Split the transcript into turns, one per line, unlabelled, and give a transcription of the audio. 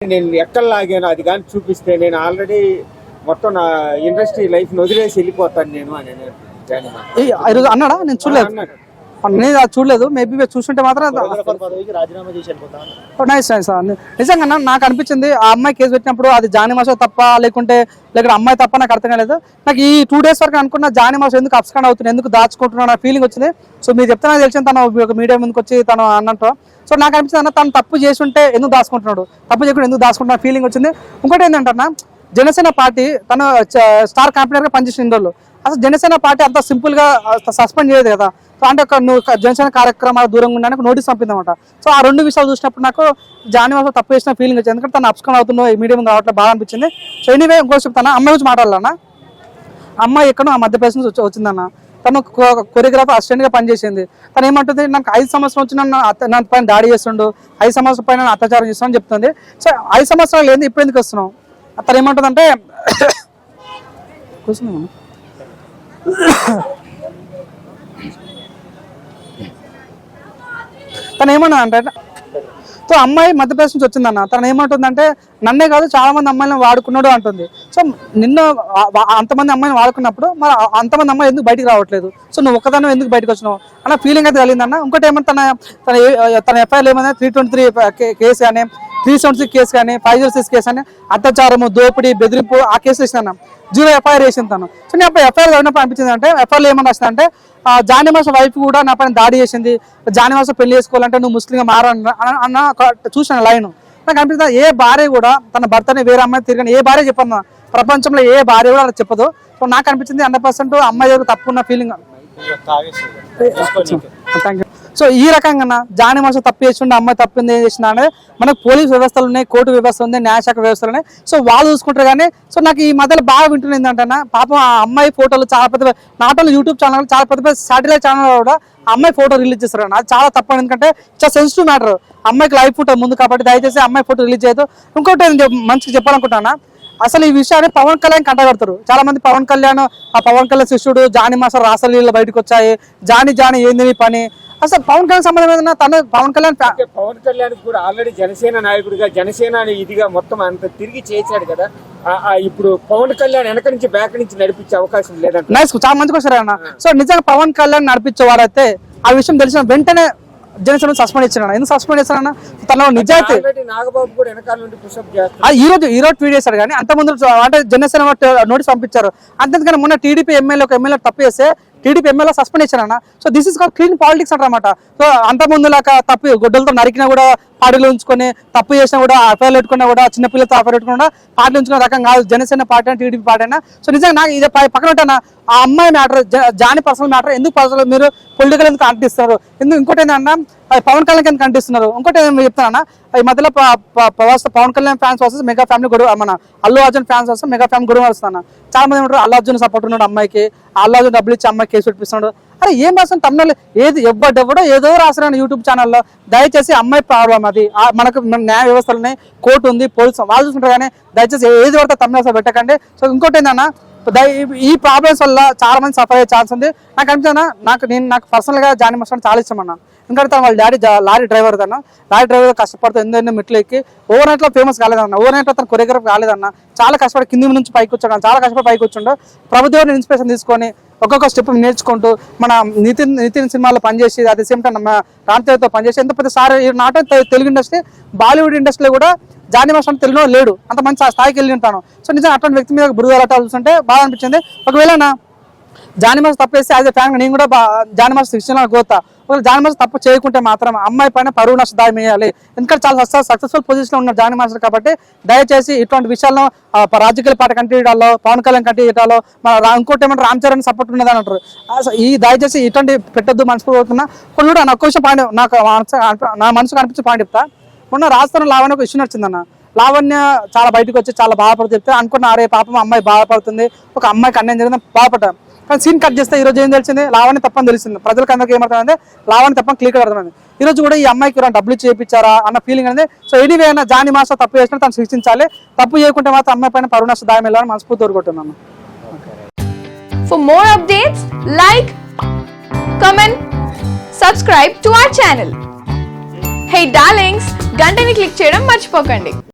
నేను ఎక్కడ లాగాను అది కానీ చూపిస్తే నేను ఆల్రెడీ మొత్తం నా ఇండస్ట్రీ లైఫ్ వదిలేసి వెళ్ళిపోతాను నేను అని
అన్నాడా? నేను చూడలేదు.
అన్నాడు.
నేను అది చూడలేదు. మేబీ చూస్తుంటే మాత్రం నైస్ నైస్ నిజంగా అన్న, నాకు అనిపించింది ఆ అమ్మాయి కేసు పెట్టినప్పుడు అది జానీ మాసో తప్ప లేకుంటే లేకుంటే అమ్మాయి తప్ప నాకు అర్థం కాలేదు. నాకు ఈ టూ డేస్ వరకు అనుకున్న జానీ మాసో ఎందుకు అప్స్కాండ్ అవుతుంది ఎందుకు దాచుకుంటున్నా నా ఫీలింగ్ వచ్చింది. సో మీరు చెప్తే నాకు తెలిసింది తను ఒక మీడియా ముందుకు వచ్చి తను అన్నట్టు సో నాకు అనిపించింది అన్న తను తప్పు చేసి ఉంటే ఎందుకు దాచుకుంటున్నాడు? తప్పు చేయకుండా ఎందుకు దాచుకుంటున్నా ఫీలింగ్ వచ్చింది. ఇంకోటి ఏంటంటే అన్న, జనసేన పార్టీ తను స్టార్ క్యాంపెయినర్గా పనిచేసిన ఇన్ని అసలు జనసేన పార్టీ అంత సింపుల్గా సస్పెండ్ చేయదు కదా. సో అంటే ఒక నువ్వు జనసేన కార్యక్రమాలు దూరంగా ఉండడానికి నోటీస్ పంపిందన్నమాట. సో ఆ రెండు విషయాలు చూసినప్పుడు నాకు జానివాస తప్పు చేసిన ఫీలింగ్ వచ్చింది. ఎందుకంటే తను అప్స్కన్ అవుతుందో మీడియం రావట్లేదు బాగా అనిపించింది. సో ఎనీవే ఇంకో చెప్తాను? అమ్మాయి గురించి మాట్లాడాలన్నా? అమ్మాయి ఎక్కడో ఆ మధ్యప్రదేశ్ నుంచి వచ్చి- వచ్చిందన్న. తను కొరియోగ్రాఫర్ అసిస్టెంట్గా పనిచేసింది. తను ఏమంటుంది నాకు ఐదు సంవత్సరం వచ్చి నన్ను నా పైన దాడి చేస్తుండు. ఐదు సంవత్సరం పైన అత్యాచారం చేస్తాను చెప్తుంది. సో ఐదు సంవత్సరాలు ఏంది? ఇప్పుడు ఎందుకు వస్తున్నావు? తను ఏమంటుందంటే కూర్చున్నాను తను ఏమన్నా అంటే సో అమ్మాయి మధ్యప్రదేశ్ నుంచి వచ్చిందన్న. తను ఏమంటుందంటే నన్నే కాదు చాలా మంది అమ్మాయిలను వాడుకున్నాడు అంటుంది. సో నిన్న అంతమంది అమ్మాయిని వాడుకున్నప్పుడు మరి అంతమంది అమ్మాయి ఎందుకు బయటికి రావట్లేదు? సో నువ్వు ఒక్కదాన్ని ఎందుకు బయటకు వచ్చినావు? అన్న ఫీలింగ్ అయితే కలిగిందన్న. ఇంకోటి ఏమన్నా తన తన ఏ- తన ఎఫ్ఐఆర్ ఏమైనా త్రీ ట్వంటీ త్రీ కేసు కానీ త్రీ సెవెంటీ సిక్స్ కేసు కానీ ఫైవ్ జీరో సిక్స్ కేసు కానీ అత్యాచారము దోపిడీ బెదిరింపు ఆ కేసు వేసిన జీరో ఎఫ్ఐఆర్ వేసింది తను సో నేను అప్పుడు ఎఫ్ఐఆర్ చదివినప్పుడు అనిపించింది అంటే ఎఫ్ఐఆర్ ఏమన్నా వచ్చింది అంటే జానీ మాస వైఫ్ కూడా నా పైన దాడి చేసింది. జానీ మాస పెళ్ళి చేసుకోవాలంటే నువ్వు ముస్లింగా మారు అన్న చూసిన లైన్. నాకు అనిపిస్తుంది ఏ భార్య కూడా తన భర్తని వేరే అమ్మాయి తిరగని ఏ భార్య చెప్పను. ప్రపంచంలో ఏ భార్య కూడా అలా చెప్పదు. సో నాకు అనిపించింది హండ్రెడ్ పర్సెంట్ అమ్మాయి దగ్గర తప్పు ఉన్న ఫీలింగ్ థ్యాంక్ యూ సో ఈ రకంగా జాని మాసం తప్పు చేసిండు అమ్మాయి తప్పింది ఏం చేసింది అనేది మనకు పోలీస్ వ్యవస్థలు ఉన్నాయి కోర్టు వ్యవస్థ ఉంది న్యాయశాఖ వ్యవస్థలు ఉన్నాయి. సో వాళ్ళు చూసుకుంటారు కానీ సో నాకు ఈ మధ్యలో బాగా వింటుంది ఏంటంటే పాపం ఆ అమ్మాయి ఫోటోలు చాలా పెద్ద నాట్ ఓన్లీ యూట్యూబ్ ఛానల్ చాలా పెద్ద పెద్ద సాటిలైట్ ఛానల్ కూడా అమ్మాయి ఫోటో రిలీజ్ చేస్తారు అది చాలా తప్పు ఎందుకంటే చాలా సెన్సిటివ్ మ్యాటర్ అమ్మాయికి లైఫ్ ఫోటో ముందు కాబట్టి దయచేసి అమ్మాయి ఫోటో రిలీజ్ చేయదు ఇంకోటి మంచిగా చెప్పాలనుకుంటున్నా అసలు ఈ విషయాన్ని పవన్ కళ్యాణ్ కంటగడతారు. చాలా మంది పవన్ కళ్యాణ్ ఆ పవన్ కళ్యాణ్ శిష్యుడు జాని మాస రాసలీల బయటకు వచ్చాయి. జాని జాని ఏంది పని? అసలు పవన్ కళ్యాణ్ సంబంధం ఏదన్నా తను పవన్ కళ్యాణ్
పవన్ కళ్యాణ్ కూడా ఆల్రెడీ జనసేన నాయకుడిగా జనసేన ఇదిగా మొత్తం అంత తిరిగి చేశాడు కదా. ఇప్పుడు పవన్ కళ్యాణ్ వెనక నుంచి బ్యాక్ నుంచి నడిపించే అవకాశం లేదంట.
నైస్ చాలా మంచిగా వస్తారు అన్న. సో నిజంగా పవన్ కళ్యాణ్ నడిపించేవాడైతే ఆ విషయం తెలిసిన వెంటనే జనసేన సస్పెండ్ ఇచ్చాడు ఎందుకు సస్పెండ్ చేస్తారన్న తన నిజాయితీ.
నాగబాబు కూడా వెనకాల నుండి పుషప్ చేస్తాడు
ఆ ఈ రోజు ఈ రోజు ట్వీట్ చేశారు కానీ అంత ముందు అంటే జనసేన నోటీస్ పంపించారు. అంతేకాని మొన్న టీడీపీ ఎమ్మెల్యే ఒక ఎమ్మెల్యే తప్పు చేస్తే TDP MLA suspend ఇచ్చారన్న so this is clean politics అంటారన్నమాట. So అంత ముందు లాగా తప్పు గుడ్డలతో నరికినా కూడా పార్టీలో ఉంచుకొని తప్పు చేసినా కూడా అఫైర్ పెట్టుకున్నా కూడా చిన్న పిల్లలతో అఫైర్ పెట్టుకున్నా పార్టీలో ఉంచుకున్న రకం కాదు. జనసేన పార్టీ అయినా టీడీపీ పార్టీ అయినా. సో నిజంగా నాకు ఇది పక్కన ఉంటాను ఆ అమ్మాయి మ్యాటర్ జాని పర్సనల్ మ్యాటర్ ఎందుకు పర్సనల్ మీరు పొలిటికల్ ఎందుకు అంటిస్తున్నారు? ఎందుకు ఇంకోటి ఏంటన్నా పవన్ కళ్యాణ్ ఎందుకు అంటిస్తున్నారు. ఇంకోటి ఏం చెప్తానన్నా ఈ మధ్యలో ప్రవాస పవన్ కళ్యాణ్ ఫ్యాన్స్ వస్తే మెగా ఫ్యామిలీ గొడవ మన అల్లు అర్జున్ ఫ్యాన్స్ వస్తే మెగా ఫ్యామిలీ గొడవ వస్తాను చాలా మంది ఉంటారు అల్లు అర్జున్ సపోర్ట్ ఉన్నాడు అమ్మాయికి అల్లు అర్జున్ డబ్బులు ఇచ్చి అమ్మాయి కేసు పెట్టిస్తున్నాడు అరే ఏం రాసిన? తమిళ ఏది ఎవ్వడెవ్వడో ఏదో రాసిన యూట్యూబ్ ఛానల్లో. దయచేసి అమ్మాయి ప్రాబ్లం అది. మనకు న్యాయ వ్యవస్థలు ఉన్నాయి కోర్టు ఉంది పోలీసు వాళ్ళు చూసుకుంటారు కానీ దయచేసి ఏది పడితే తమిళ పెట్టకండి. సో ఇంకోటి ఏంటన్నా ఈ- ప్రాబ్లమ్స్ వల్ల చాలా మంది సఫర్ అయ్యే ఛాన్స్ ఉంది. నాకు అనిపించిన నాకు నేను నాకు పర్సనల్గా జాని మస్టాన్ చాలా ఇష్టం అన్న. ఎందుకంటే వాళ్ళ డాడీ లారీ డ్రైవర్ తన లారీ డ్రైవర్ కష్టపడుతూ ఎన్నో ఎన్నో మెట్లు ఎక్కి ఓవర్ నైట్లో ఫేమస్ కాలేదన్న. ఓవర్ నైట్లో తన కొరియోగ్రాఫ్ కాలేదన్న. చాలా కష్టపడి కింది నుంచి పైకి వచ్చాడు చాలా కష్టపడి పైకి వచ్చిండు. ప్రభుదేవుని ఇన్స్పిరేషన్ తీసుకొని ఒక్కొక్క స్టెప్ నేర్చుకుంటూ మన నితిన్ నితిన్ సినిమాలో పనిచేసి అదే సేమ్ టైం మన రామ్తేవ్తో పనిచేసి ఎంత పెద్ద sir not Telugu industry Bollywood ఇండస్ట్రీలో కూడా జానీ మాస్టర్ తెలుగులో లేడు. అంత మంచి ఆ స్థాయికి వెళ్ళి ఉంటాను. సో నిజంగా అటువంటి వ్యక్తి మీద బురుగు చూస్తుంటే బాగా అనిపించింది. ఒకవేళ నా జానీ మాస్ తప్పు యాజ్ ఎ ఫ్యాన్ నేను కూడా బా- జానీ మాస్ శిక్షణ కోతా ఒకవేళ జానీ తప్పు చేయకుంటే మాత్రం అమ్మాయి పైన పరువు నష్ట దాయం వేయాలి ఎందుకంటే చాలా సక్సెస్ఫుల్ పొజిషన్లో ఉన్నారు జానీ మాస్టర్ కాబట్టి దయచేసి ఇటువంటి విషయాలను రాజకీయ పార్టీ కంటిన్యూటాలో పవన్ కళ్యాణ్ కంటిన్యూటాలో మన ఇంకోటి ఏమంటారు రామ్ చరణ్ సపోర్ట్ ఉన్నది అని అంటారు. ఈ దయచేసి ఇటువంటి పెట్టద్దు మనసు మనసుపోతున్నా కొన్ని కూడా నాకు విషయం పాయింట్ నాకు నా మనసుకు అనిపించే పాయింట్ చెప్తా. మొన్న రాజస్థాన్ లావణ్య ఒక ఇష్యూ నచ్చిందన్న లావణ్య చాలా బయటకు వచ్చి చాలా బాధపడుతూ చెప్తే అనుకున్న అరే పాపం అమ్మాయి బాధపడుతుంది ఒక అమ్మాయికి అన్యాయం జరిగింది బాధపడ్డా. కానీ సీన్ కట్ చేస్తే ఈ రోజు ఏం తెలిసింది? లావణ్య తప్పని తెలిసింది. ప్రజలకు అందరికీ ఏమవుతుందంటే లావణ్య తప్పని క్లియర్ అర్థమైంది. ఈ రోజు కూడా ఈ అమ్మాయికి ఎవరైనా డబ్బులు చేయించారా అన్న ఫీలింగ్ అనేది సో ఎనీవే అయినా జాని మాస్టర్ తప్పు చేసినా తను శిక్షించాలి తప్పు చేయకుంటే మాత్రం అమ్మాయి పైన పరువు దాయం వెళ్ళాలని మనస్ఫూర్తి కోరుకుంటున్నాను.
For more updates, like, comment, subscribe to our channel. Hey darlings గంటని click చేయడం మర్చిపోకండి.